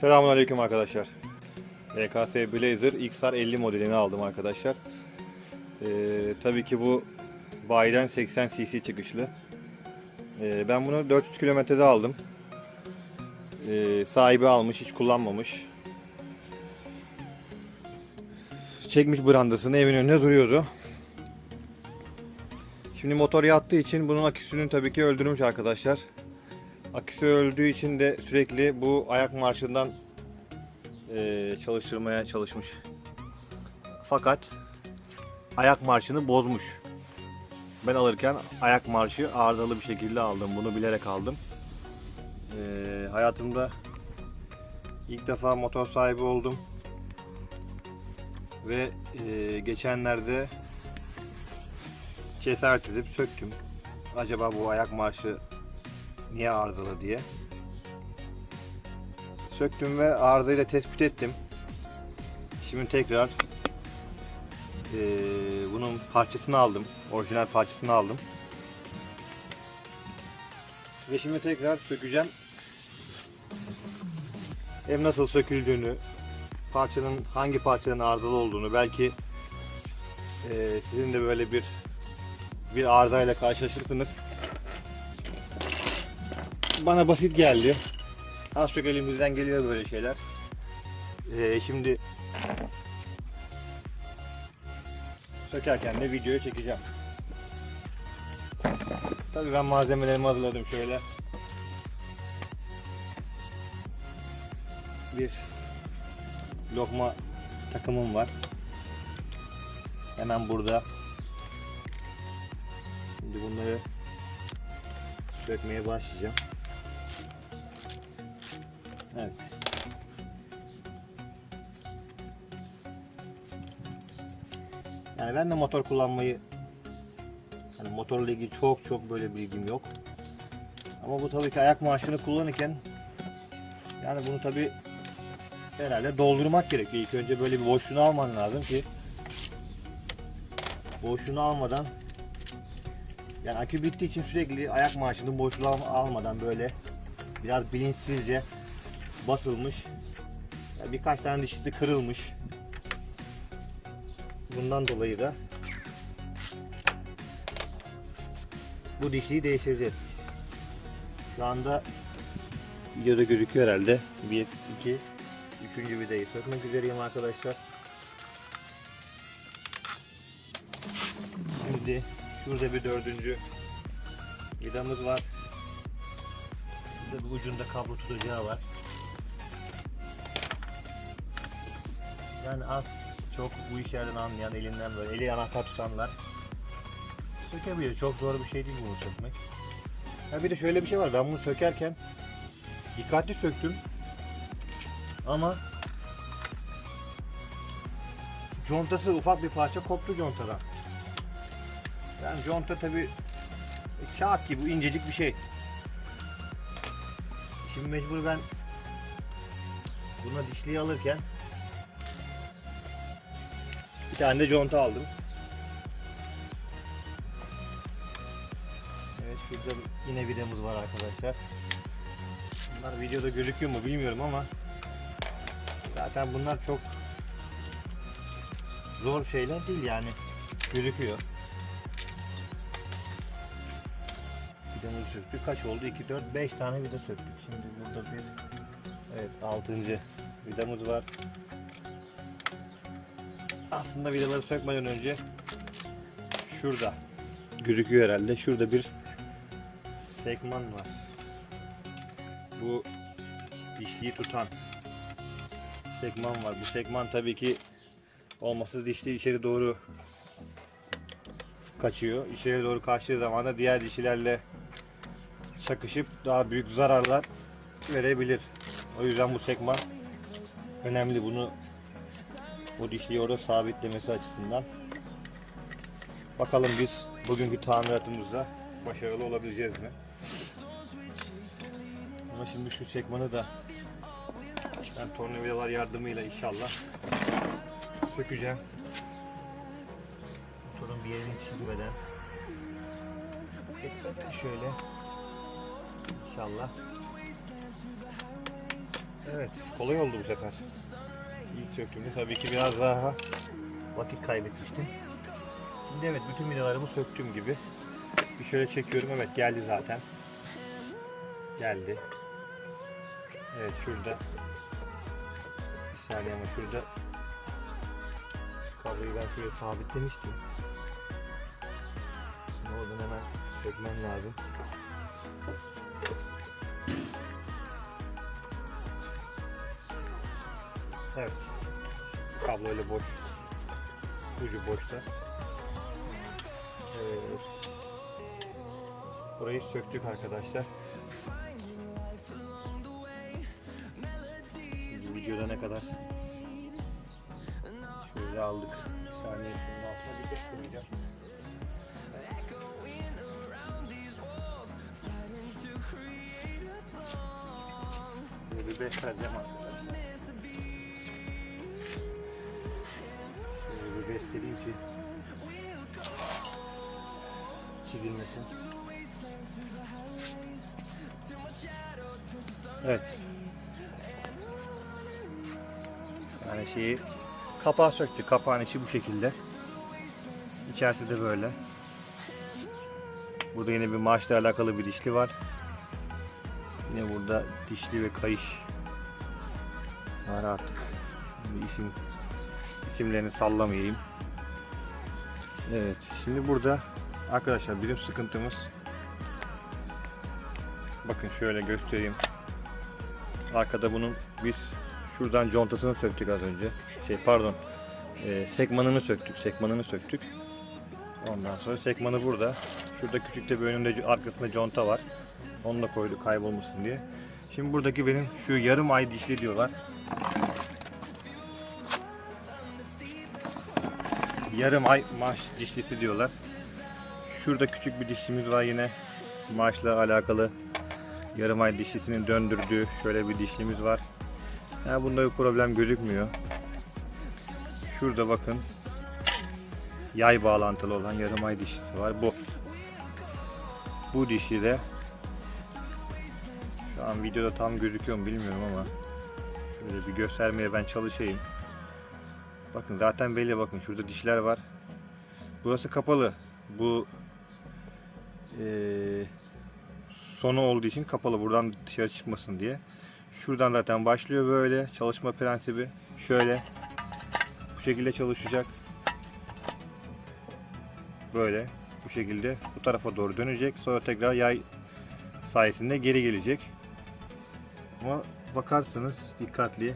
Selamünaleyküm arkadaşlar. VKS Blazer XR 50 modelini aldım arkadaşlar. Ee, tabii ki bu bayiden 80 cc çıkışlı. Ee, ben bunu 400 kilometrede aldım. Ee, sahibi almış, hiç kullanmamış. Çekmiş brandasını evin önünde duruyordu. Şimdi motor yattığı için bunun aküsünü tabii ki öldürmüş arkadaşlar. Aküsü öldüğü için de sürekli bu ayak marşından eee, çalıştırmaya çalışmış. Fakat ayak marşını bozmuş. Ben alırken ayak marşı arızalı bir şekilde aldım. Bunu bilerek aldım. Eee, hayatımda ilk defa motor sahibi oldum. Ve eee, geçenlerde cesaret edip söktüm. Acaba bu ayak marşı niye arızalı diye. Söktüm ve arızayla tespit ettim. Şimdi tekrar eee, bunun parçasını aldım. Orijinal parçasını aldım. Ve şimdi tekrar sökeceğim. Hem nasıl söküldüğünü, parçanın hangi parçanın arızalı olduğunu, belki eee, sizin de böyle bir bir arızayla karşılaşırsınız bana basit geldi. Az çok elimizden geliyor böyle şeyler. Ee, şimdi sökerken de videoyu çekeceğim. Tabii ben malzemelerimi hazırladım şöyle. Bir lokma takımım var. Hemen burada. Şimdi bunları sökmeye başlayacağım. Evet. Yani ben de motor kullanmayı hani motorla ilgili çok çok böyle bilgim yok. Ama bu tabii ki ayak marşını kullanırken yani bunu tabii herhalde doldurmak gerekiyor. İlk önce böyle bir boşluğunu alman lazım ki boşluğunu almadan yani akü bittiği için sürekli ayak marşının boşluğunu al- almadan böyle biraz bilinçsizce basılmış. Yani birkaç tane dişisi kırılmış. Bundan dolayı da bu dişliyi değiştireceğiz. Şu anda videoda gözüküyor herhalde. 1, 2, 3. vidayı sökmek üzereyim arkadaşlar. Şimdi şurada bir dördüncü vidamız var. Burada bir ucunda kablo tutacağı var. Yani az çok bu işlerden anlayan elinden böyle eli anahtar tutanlar sökebilir. Çok zor bir şey değil bunu sökmek. Ha bir de şöyle bir şey var. Ben bunu sökerken dikkatli söktüm. Ama contası ufak bir parça koptu contadan. Yani conta tabi kağıt gibi incecik bir şey. Şimdi mecbur ben buna dişliği alırken bir tane de conta aldım. Evet şurada yine vidamız var arkadaşlar. Bunlar videoda gözüküyor mu bilmiyorum ama zaten bunlar çok zor şeyler değil yani gözüküyor. Vidamızı söktük. Kaç oldu? 2, 4, 5 tane vida söktük. Şimdi burada bir evet 6. vidamız var. Aslında vidaları sökmeden önce şurada gözüküyor herhalde. Şurada bir sekman var. Bu dişliği tutan sekman var. Bu sekman tabii ki olmazsa dişli içeri doğru kaçıyor. İçeri doğru kaçtığı zaman da diğer dişilerle çakışıp daha büyük zararlar verebilir. O yüzden bu sekman önemli. Bunu bu dişliği orada sabitlemesi açısından. Bakalım biz bugünkü tamiratımızda başarılı olabileceğiz mi? Ama şimdi şu sekmanı da ben tornavidalar yardımıyla inşallah sökeceğim. Motorun bir yerini çizmeden. Şöyle İnşallah. Evet, kolay oldu bu sefer. İlk söktüğümde tabii ki biraz daha vakit kaybetmiştim. Şimdi evet bütün vidalarımı söktüğüm gibi. Bir şöyle çekiyorum. Evet geldi zaten. Geldi. Evet şurada. Bir saniye ama şurada şu kabloyu ben şuraya sabitlemiştim. Şimdi oradan hemen sökmem lazım. Evet. Kablo öyle boş. Ucu boşta. Evet. Burayı söktük arkadaşlar. Şimdi videoda ne kadar şöyle aldık. Bir saniye şunun altına bir göstereceğim. Böyle bir besleyeceğim arkadaşlar. Besleyeyim ki çizilmesin. Evet. Yani şeyi kapağı söktük. Kapağın içi bu şekilde. İçerisi de böyle. Burada yine bir maaşla alakalı bir dişli var. Yine burada dişli ve kayış var artık. Şimdi isim isimlerini sallamayayım. Evet, şimdi burada arkadaşlar bizim sıkıntımız bakın şöyle göstereyim. Arkada bunun biz şuradan contasını söktük az önce. Şey pardon. E, sekmanını söktük. Sekmanını söktük. Ondan sonra sekmanı burada. Şurada küçük de bir önünde arkasında conta var. Onu da koyduk kaybolmasın diye. Şimdi buradaki benim şu yarım ay dişli diyorlar. Yarım ay maaş dişlisi diyorlar. Şurada küçük bir dişlimiz var yine maaşla alakalı. Yarım ay dişlisinin döndürdüğü şöyle bir dişlimiz var. Yani bunda bir problem gözükmüyor. Şurada bakın yay bağlantılı olan yarım ay dişlisi var. Bu. Bu dişli de şu an videoda tam gözüküyor mu bilmiyorum ama şöyle bir göstermeye ben çalışayım. Bakın zaten belli bakın şurada dişler var. Burası kapalı. Bu eee sonu olduğu için kapalı buradan dışarı çıkmasın diye. Şuradan zaten başlıyor böyle çalışma prensibi. Şöyle bu şekilde çalışacak. Böyle bu şekilde bu tarafa doğru dönecek. Sonra tekrar yay sayesinde geri gelecek. Ama bakarsanız dikkatli.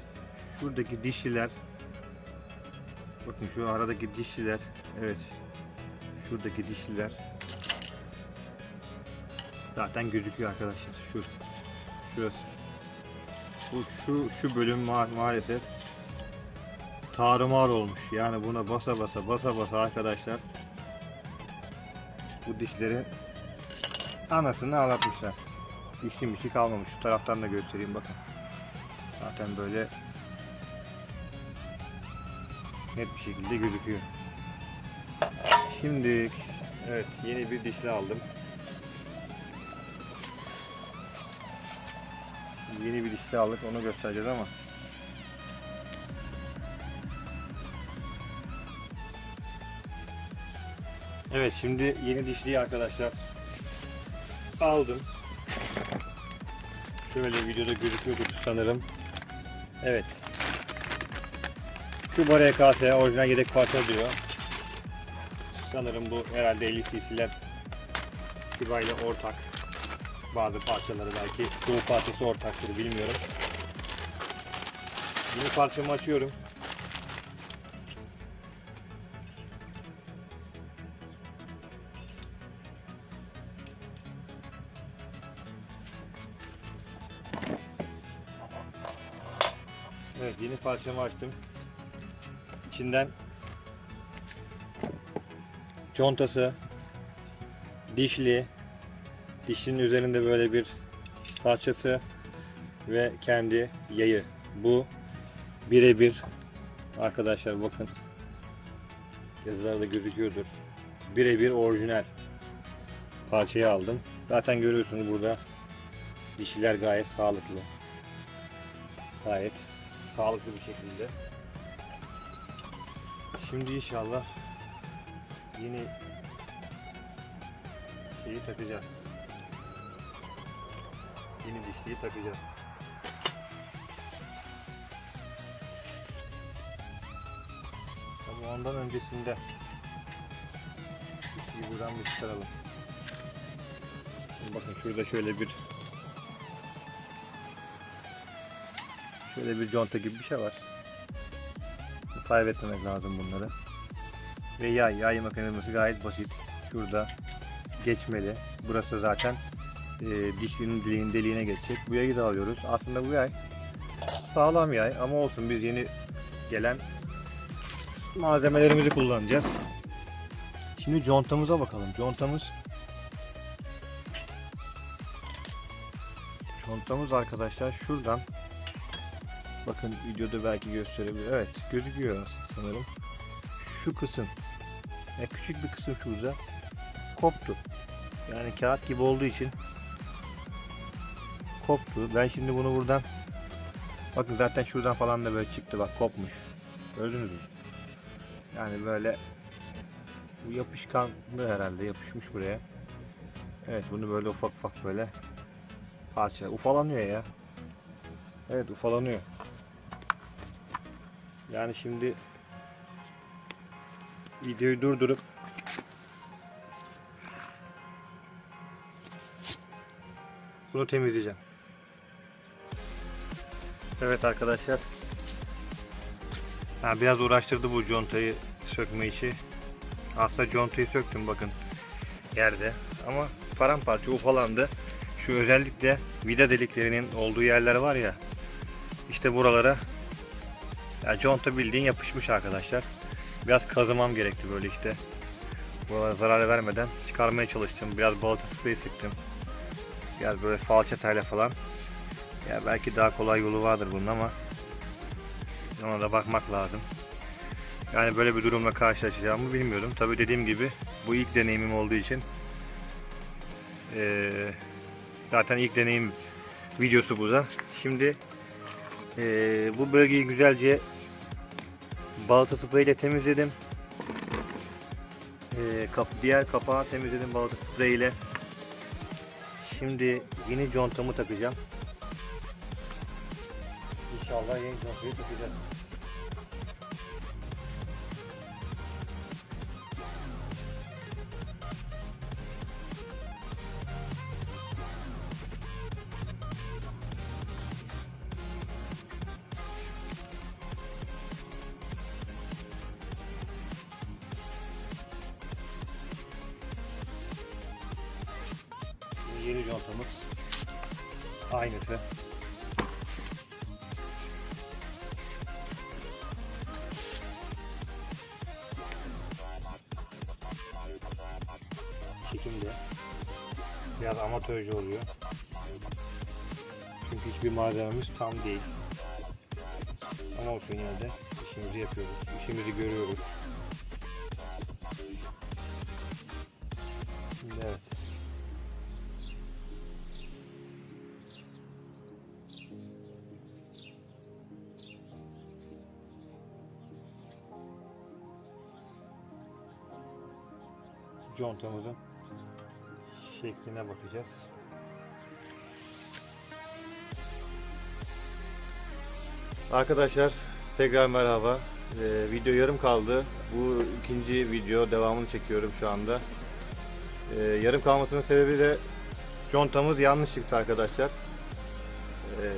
Şuradaki dişliler Bakın şu aradaki dişliler. Evet. Şuradaki dişliler. Zaten gözüküyor arkadaşlar. Şu. Şurası. Bu şu şu bölüm ma- maalesef tarumar olmuş. Yani buna basa basa basa basa arkadaşlar bu dişleri anasını ağlatmışlar. Dişli şey kalmamış. Şu taraftan da göstereyim bakın. Zaten böyle net bir şekilde gözüküyor. Şimdi evet yeni bir dişli aldım. Yeni bir dişli aldık onu göstereceğiz ama Evet şimdi yeni dişliyi arkadaşlar aldım. Şöyle videoda gözüküyordu sanırım. Evet. Şu Bora KS orijinal yedek parça diyor. Sanırım bu herhalde 50 cc'ler Kiba ile ortak. Bazı parçaları belki çoğu parçası ortaktır bilmiyorum. Yeni parçamı açıyorum. Evet yeni parçamı açtım. İçinden contası, dişli, dişinin üzerinde böyle bir parçası ve kendi yayı. Bu birebir arkadaşlar bakın yazılarda gözüküyordur. Birebir orijinal parçayı aldım. Zaten görüyorsunuz burada dişiler gayet sağlıklı. Gayet sağlıklı bir şekilde. Şimdi inşallah yeni şeyi takacağız. Yeni dişliği takacağız. Ama ondan öncesinde dişliği buradan bir çıkaralım. Şimdi bakın şurada şöyle bir şöyle bir conta gibi bir şey var. Kaybetmemek lazım bunları. Ve yay, yay mekanizması gayet basit. Şurada geçmeli. Burası zaten e, dişlinin deliğin deliğine geçecek. Bu yayı da alıyoruz. Aslında bu yay sağlam yay ama olsun biz yeni gelen malzemelerimizi kullanacağız. Şimdi contamıza bakalım. Contamız Contamız arkadaşlar şuradan bakın videoda belki gösterebilir. Evet gözüküyor sanırım. Şu kısım yani küçük bir kısım şurada koptu. Yani kağıt gibi olduğu için koptu. Ben şimdi bunu buradan bakın zaten şuradan falan da böyle çıktı bak kopmuş. Gördünüz mü? Yani böyle bu yapışkanlı herhalde yapışmış buraya. Evet bunu böyle ufak ufak böyle parça ufalanıyor ya. Evet ufalanıyor. Yani şimdi videoyu durdurup bunu temizleyeceğim. Evet arkadaşlar. Ha, biraz uğraştırdı bu contayı sökme işi. Aslında contayı söktüm bakın yerde ama paramparça ufalandı. Şu özellikle vida deliklerinin olduğu yerler var ya işte buralara ya conta bildiğin yapışmış arkadaşlar. Biraz kazımam gerekti böyle işte. Buralara zarar vermeden çıkarmaya çalıştım. Biraz balata sprey sıktım. Biraz böyle falçatayla falan. Ya belki daha kolay yolu vardır bunun ama ona da bakmak lazım. Yani böyle bir durumla karşılaşacağımı bilmiyordum. Tabi dediğim gibi bu ilk deneyimim olduğu için eee, zaten ilk deneyim videosu bu da. Şimdi eee, bu bölgeyi güzelce balata sprey ile temizledim. Eee, kap, diğer kapağı temizledim balata sprey ile. Şimdi yeni contamı takacağım. İnşallah yeni contayı takacağız. Yeni contamız aynısı. Çekimde biraz amatörce oluyor. Çünkü hiçbir malzememiz tam değil. Ama olsun yine de işimizi yapıyoruz. işimizi görüyoruz. Contamızın şekline bakacağız. Arkadaşlar tekrar merhaba. Ee, video yarım kaldı. Bu ikinci video devamını çekiyorum şu anda. Ee, yarım kalmasının sebebi de contamız yanlış çıktı arkadaşlar. Ee,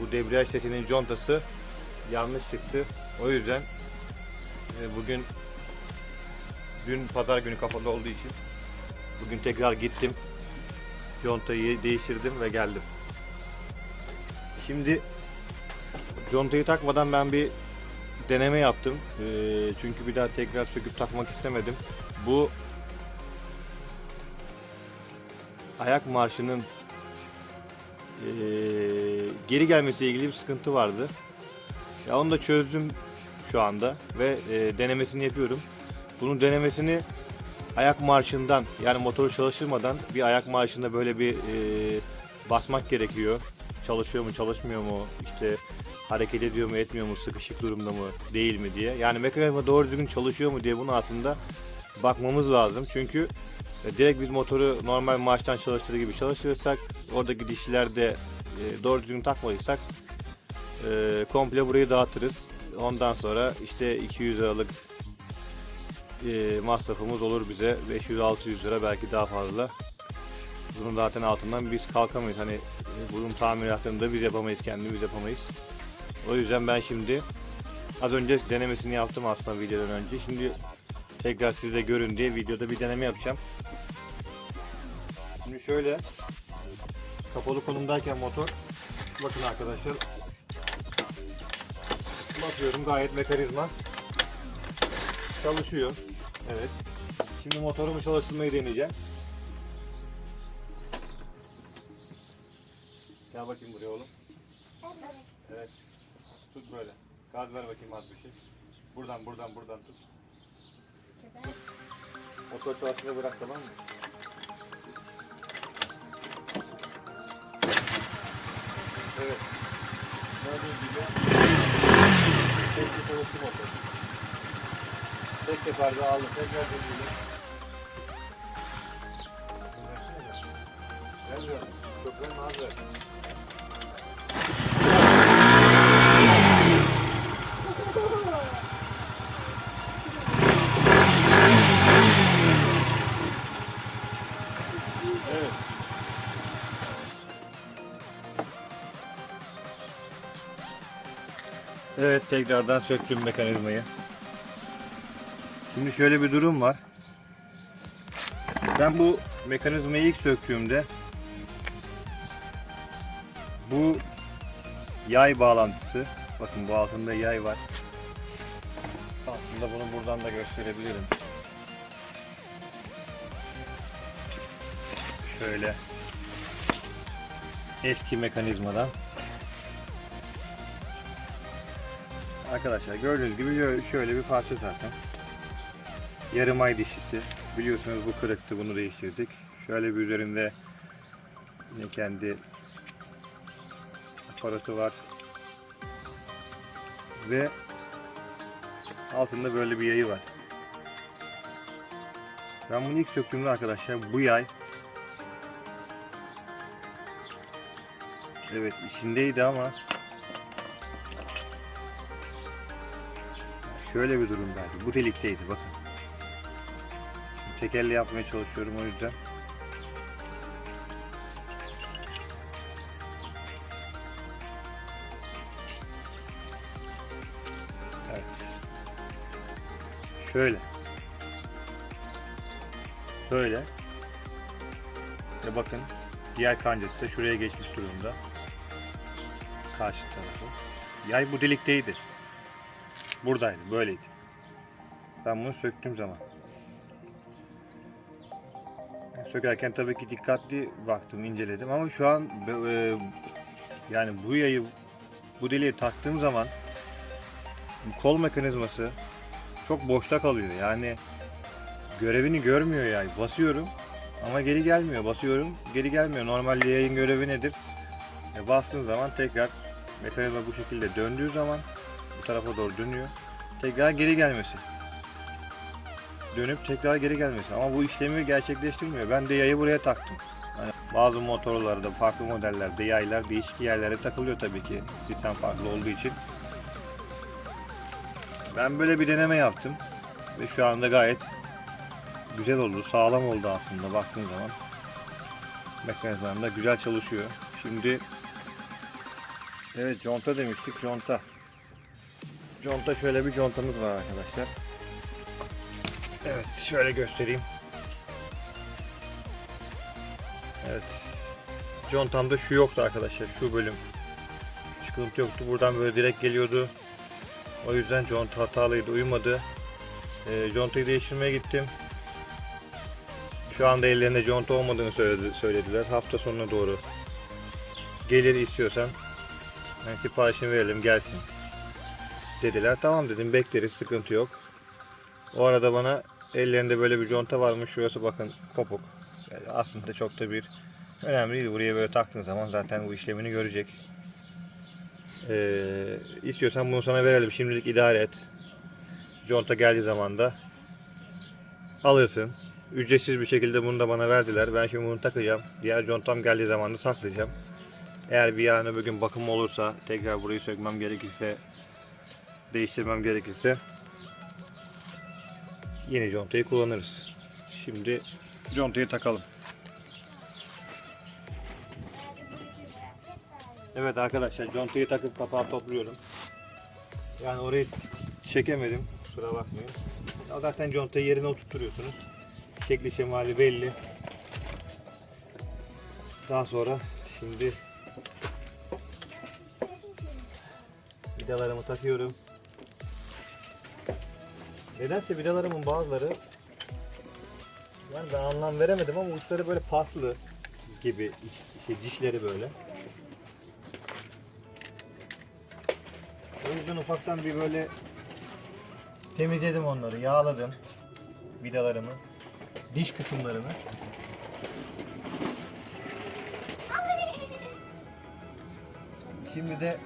bu debriyaj setinin contası yanlış çıktı. O yüzden e, bugün dün pazar günü kafada olduğu için bugün tekrar gittim. Contayı değiştirdim ve geldim. Şimdi contayı takmadan ben bir deneme yaptım. Ee, çünkü bir daha tekrar söküp takmak istemedim. Bu ayak marşının ee, geri gelmesiyle ilgili bir sıkıntı vardı. Ya onu da çözdüm şu anda ve e, denemesini yapıyorum. Bunun denemesini ayak marşından yani motoru çalıştırmadan bir ayak marşında böyle bir e, basmak gerekiyor. çalışıyor mu çalışmıyor mu işte hareket ediyor mu etmiyor mu sıkışık durumda mı değil mi diye. Yani mekanizma doğru düzgün çalışıyor mu diye bunu aslında bakmamız lazım. Çünkü e, direkt biz motoru normal marştan çalıştırır gibi çalıştırırsak oradaki dişlilerde e, doğru düzgün takmadıysak e, komple burayı dağıtırız. Ondan sonra işte 200 liralık e, masrafımız olur bize. 500-600 lira belki daha fazla. Bunun zaten altından biz kalkamayız. Hani e, bunun tamiratını da biz yapamayız, kendimiz yapamayız. O yüzden ben şimdi az önce denemesini yaptım aslında videodan önce. Şimdi tekrar siz de görün diye videoda bir deneme yapacağım. Şimdi şöyle kapalı konumdayken motor bakın arkadaşlar bakıyorum gayet mekanizma çalışıyor. Evet. Şimdi motorumu çalıştırmayı deneyeceğim. Gel bakayım buraya oğlum. Evet. Tut böyle. Gaz ver bakayım az bir şey. Buradan buradan buradan tut. Motor çalışmayı bırak tamam mı? Evet. Gördüğünüz gibi tek çalıştı motor. Tek seferde aldım. Tekrar döndürdüm. Gel biraz. Çok verme az ver. Evet. Evet tekrardan söktüm mekanizmayı. Şimdi şöyle bir durum var. Ben bu mekanizmayı ilk söktüğümde bu yay bağlantısı bakın bu altında yay var. Aslında bunu buradan da gösterebilirim. Şöyle eski mekanizmadan Arkadaşlar gördüğünüz gibi şöyle- bir parça zaten. Yarım ay dişisi. Biliyorsunuz bu kırıktı bunu değiştirdik. Şöyle bir üzerinde yine kendi aparatı var. Ve altında böyle bir yayı var. Ben bunu ilk söktüğümde arkadaşlar bu yay Evet içindeydi ama şöyle bir durumdaydı. Bu delikteydi bakın. Şimdi tekerle yapmaya çalışıyorum o yüzden. Evet. Şöyle. Böyle. Ve bakın diğer kancası da şuraya geçmiş durumda. Karşı tarafı. Yay bu delikteydi. Buradaydı, böyleydi. Ben bunu söktüğüm zaman. Sökerken tabii ki dikkatli baktım, inceledim ama şu an e, yani bu yayı bu deliğe taktığım zaman kol mekanizması çok boşta kalıyor. Yani görevini görmüyor yay. Basıyorum ama geri gelmiyor. Basıyorum geri gelmiyor. Normalde yayın görevi nedir? E, bastığın zaman tekrar mekanizma bu şekilde döndüğü zaman bu tarafa doğru dönüyor. Tekrar geri gelmesi. Dönüp tekrar geri gelmesi. Ama bu işlemi gerçekleştirmiyor. Ben de yayı buraya taktım. Hani bazı motorlarda, farklı modellerde yaylar değişik yerlere takılıyor tabii ki. Sistem farklı olduğu için. Ben böyle bir deneme yaptım. Ve şu anda gayet güzel oldu. Sağlam oldu aslında baktığın zaman. Mekanizmam da güzel çalışıyor. Şimdi Evet conta demiştik conta. Conta şöyle bir contamız var arkadaşlar. Evet şöyle göstereyim. Evet. Contamda şu yoktu arkadaşlar şu bölüm. Çıkıntı yoktu. Buradan böyle direkt geliyordu. O yüzden conta hatalıydı uyumadı. E, contayı değiştirmeye gittim. Şu anda ellerinde conta olmadığını söyledi, söylediler. Hafta sonuna doğru gelir istiyorsan yani siparişini verelim gelsin dediler. Tamam dedim bekleriz sıkıntı yok. O arada bana ellerinde böyle bir conta varmış. Şurası bakın kopuk. Yani aslında çok da bir Önemli değil. Buraya böyle taktığın zaman zaten bu işlemini görecek. Ee, istiyorsan bunu sana verelim. Şimdilik idare et. Conta geldiği zaman da alırsın. Ücretsiz bir şekilde bunu da bana verdiler. Ben şimdi bunu takacağım. Diğer contam geldiği zaman da saklayacağım. Eğer bir yarın öbür gün bakım olursa tekrar burayı sökmem gerekirse değiştirmem gerekirse yeni contayı kullanırız. Şimdi contayı takalım. Evet arkadaşlar contayı takıp kapağı topluyorum. Yani orayı çekemedim. Kusura bakmayın. Zaten contayı yerine oturtuyorsunuz. Şekli şemali belli. Daha sonra şimdi vidalarımı takıyorum. Nedense vidalarımın bazıları yani ben anlam veremedim ama uçları böyle paslı gibi şey, dişleri böyle. O yüzden ufaktan bir böyle temizledim onları, yağladım vidalarımı, diş kısımlarını. Şimdi de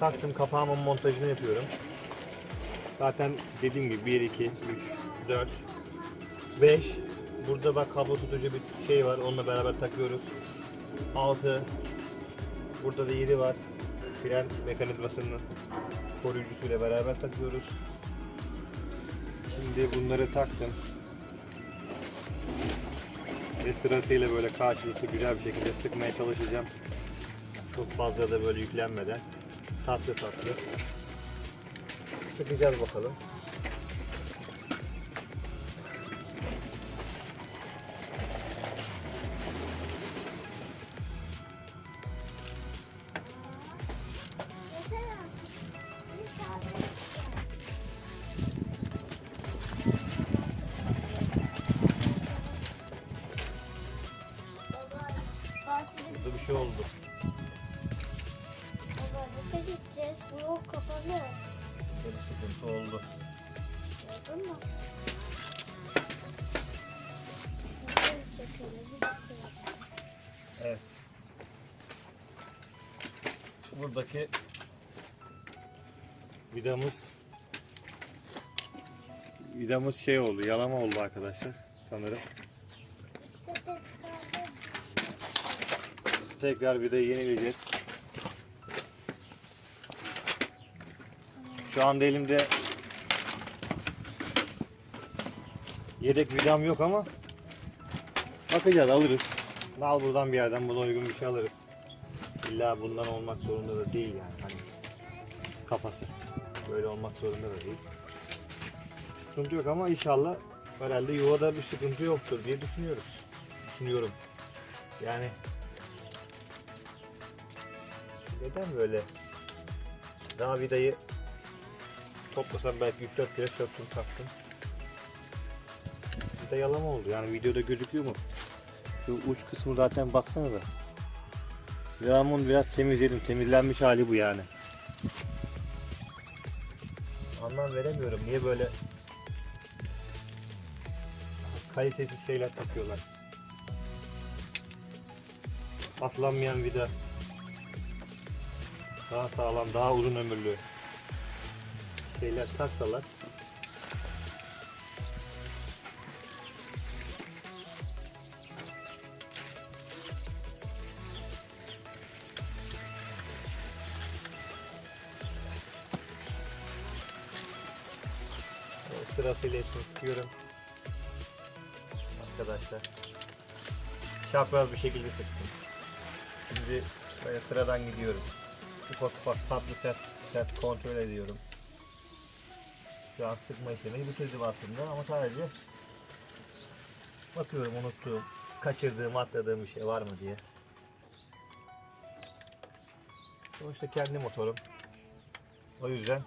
taktım kapağımın montajını yapıyorum. Zaten dediğim gibi 1, 2, 3, 4, 5. Burada bak kablo tutucu bir şey var. Onunla beraber takıyoruz. 6. Burada da 7 var. Fren mekanizmasının koruyucusuyla beraber takıyoruz. Şimdi bunları taktım. Ve sırasıyla böyle karşılıklı güzel bir şekilde sıkmaya çalışacağım. Çok fazla da böyle yüklenmeden. Tatlı tatlı. Sıkacağız bakalım. Buradaki vidamız vidamız şey oldu, yalama oldu arkadaşlar sanırım. Tekrar vidayı yenileyeceğiz. Şu anda elimde yedek vidam yok ama bakacağız alırız. Al buradan bir yerden buna uygun bir şey alırız. İlla bundan olmak zorunda da değil yani. Hani kafası. Böyle olmak zorunda da değil. Sıkıntı yok ama inşallah herhalde yuvada bir sıkıntı yoktur diye düşünüyoruz. Düşünüyorum. Yani neden böyle daha vidayı toplasam belki 3-4 kere söktüm taktım. De yalama oldu. Yani videoda gözüküyor mu? Şu uç kısmı zaten baksanıza. Yağmurun biraz temizledim. Temizlenmiş hali bu yani. Anlam veremiyorum. Niye böyle kalitesiz şeyler takıyorlar. Paslanmayan vida. Daha sağlam, daha uzun ömürlü şeyler taksalar Çapraz bir şekilde sıktım. Şimdi böyle sıradan gidiyorum. Ufak ufak tatlı sert sert kontrol ediyorum. Şu an sıkma işlemi bitirdim aslında ama sadece bakıyorum unuttuğum, kaçırdığım, atladığım bir şey var mı diye. Sonuçta kendi motorum. O yüzden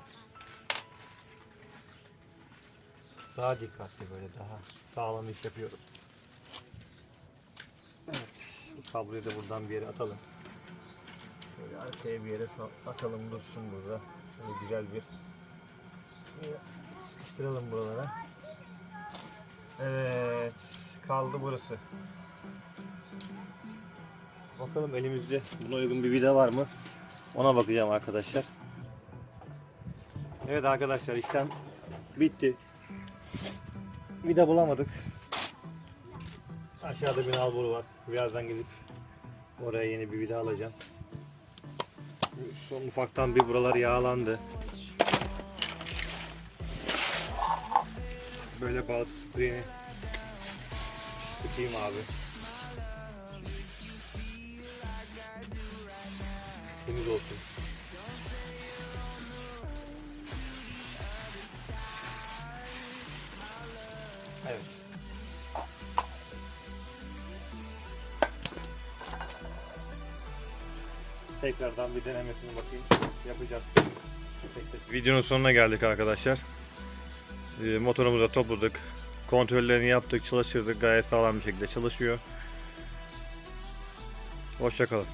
daha dikkatli böyle daha sağlam iş yapıyorum. Evet. Bu kabloyu da buradan bir yere atalım. Böyle arkaya bir yere atalım dursun burada. Şöyle güzel bir şöyle sıkıştıralım buralara. Evet. kaldı burası. Bakalım elimizde buna uygun bir vida var mı? Ona bakacağım arkadaşlar. Evet arkadaşlar işlem bitti. Vida bulamadık. Aşağıda bir nalburu var. Birazdan gidip oraya yeni bir vida alacağım. Son ufaktan bir buralar yağlandı. Böyle baltı spreyini sıkayım abi. Temiz olsun. Tekrardan bir denemesini bakayım. Yapacağız. Videonun sonuna geldik arkadaşlar. Ee, motorumuzu da topladık. Kontrollerini yaptık, çalıştırdık. Gayet sağlam bir şekilde çalışıyor. Hoşçakalın.